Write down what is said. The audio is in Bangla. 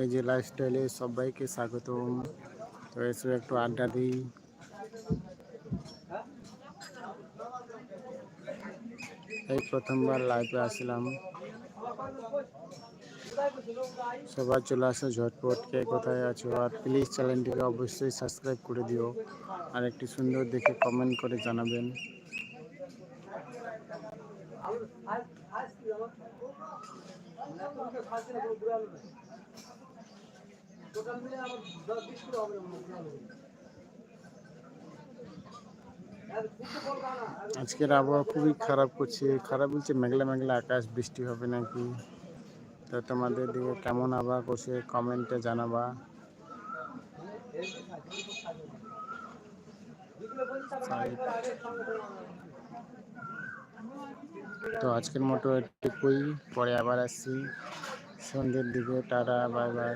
এই যে লাইফস্টাইলে সবাইকে স্বাগতম। তো এসে একটু আড্ডা দিই। এই প্রথমবার লাইভে আসলাম। সবাই চলে আসো ঝটপট, কে কোথায় আছো? আর প্লিজ চ্যানেলটিকে অবশ্যই সাবস্ক্রাইব করে দিও। আর একটি সুন্দর দেখে কমেন্ট করে জানাবেন। আজকের আবহাওয়া খুবই খারাপ করছে। খারাপ বলছে মেঘলা মেঘলা আকাশ, বৃষ্টি হবে নাকি? তো তোমাদের দিকে কেমন আবহাওয়া করছে কমেন্টে জানাবা। তো আজকের মতো এটুকুই, পরে আবার আসছি। সন্ধ্যের দিকে টাটা বাই বাই